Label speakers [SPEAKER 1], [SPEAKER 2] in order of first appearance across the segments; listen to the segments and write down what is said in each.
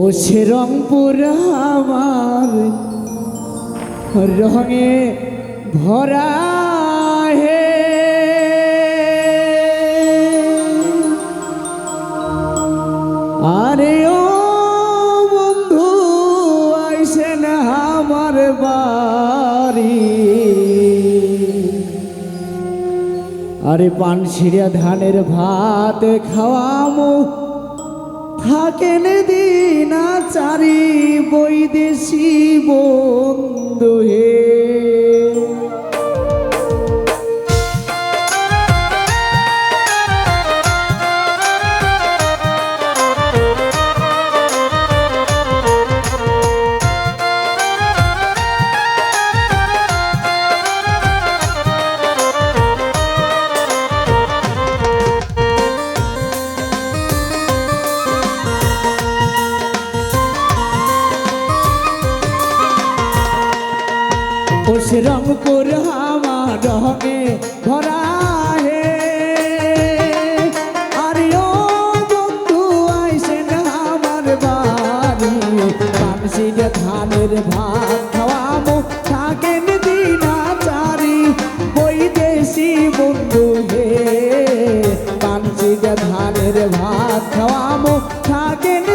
[SPEAKER 1] পৌঁছে রংপুর আমার। রঙে ভরা হে। আরে ও বন্ধু, আইসেন আমার বাড়ি। আরে পান ছিঁড়িয়া ধানের ভাত খাওয়ামো। থাকেন দিন চারি বৈদেশী বন্ধু হে। সে রংপুর আমার রহে ভরা হে আর বন্ধু আইসে আমার বাড়ি। পানসির ধানের ভাত খাওয়াবো থাকেন দিনাচারি। বৈদেশি বন্ধু হে পানসির ধানের ভাত খাওয়াবো থাকেন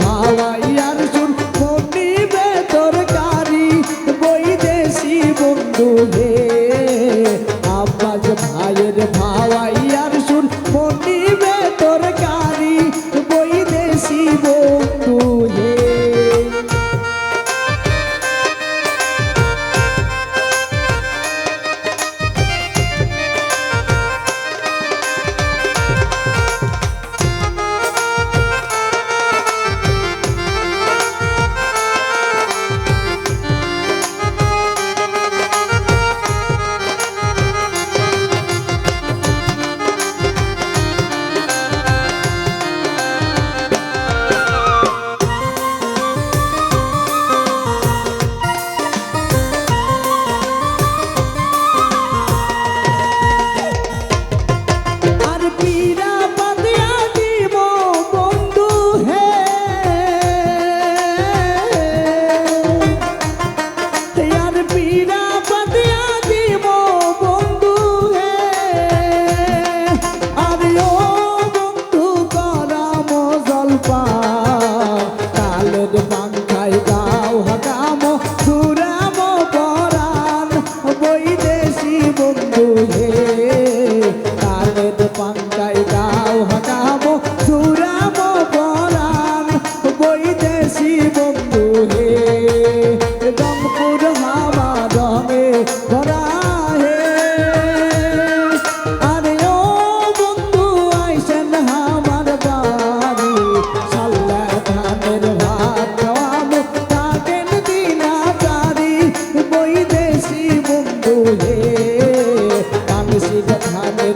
[SPEAKER 1] কথা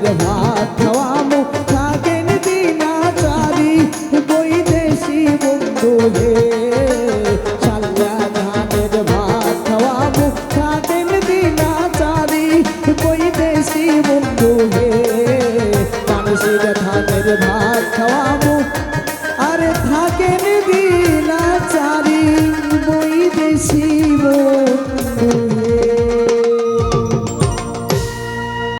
[SPEAKER 1] de mato